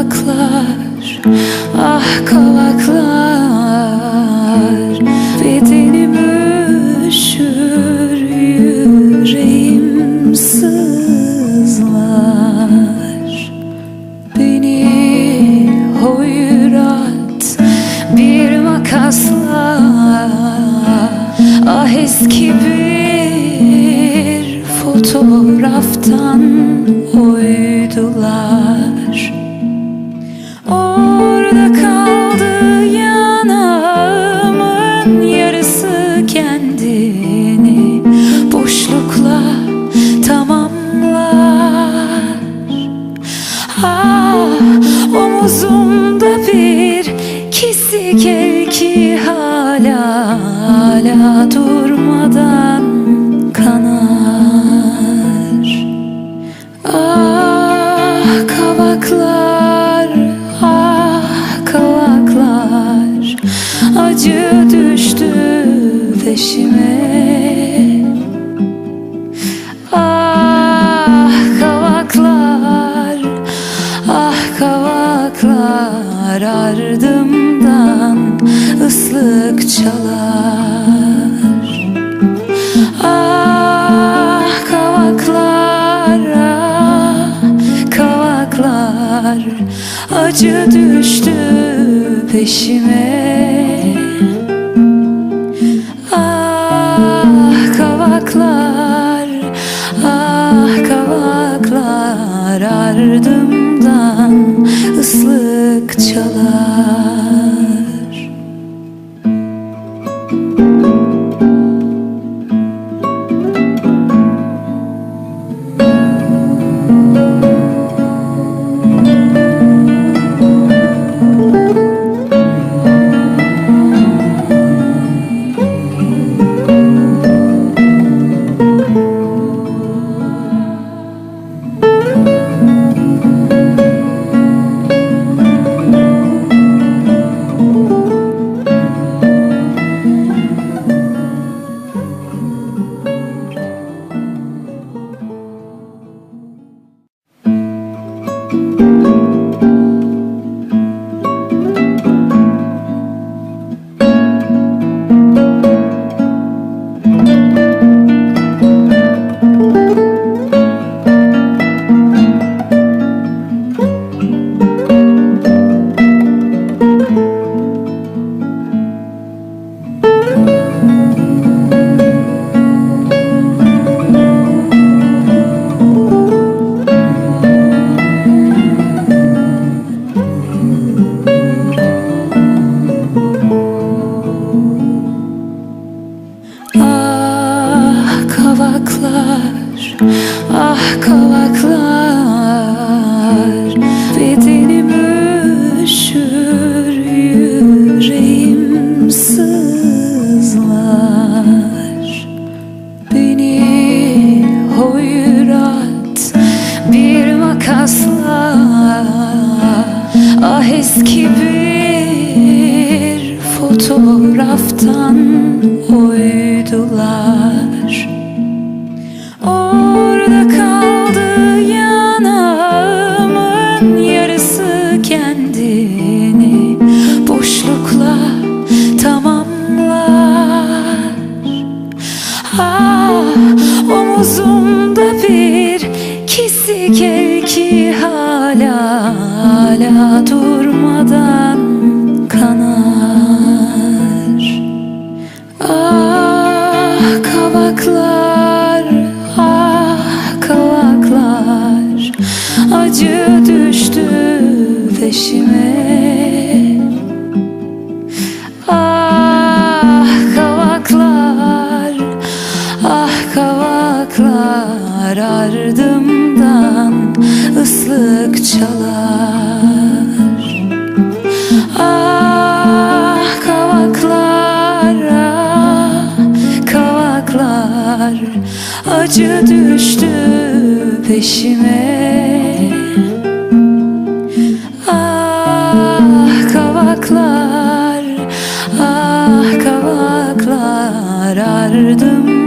kavaklar Ah kavaklar Bedenim üşür Yüreğim sızlar. Beni hoyrat Bir makasla Ah eski bir fotoğraftan bir kesik el ki hala hala durmadan kanar. Ah kavaklar, ah kavaklar. Acı düştü peşime Acı düştü peşime. Ah kavaklar, ah kavaklar. Ardımdan ıslık çalar hala durmadan kanar. Ah kavaklar, ah kavaklar. Acı düştü peşime. Ah kavaklar, ah kavaklar. Ardımdan ıslık çalar Acı düştü peşime. Ah kavaklar, ah kavaklar ardım.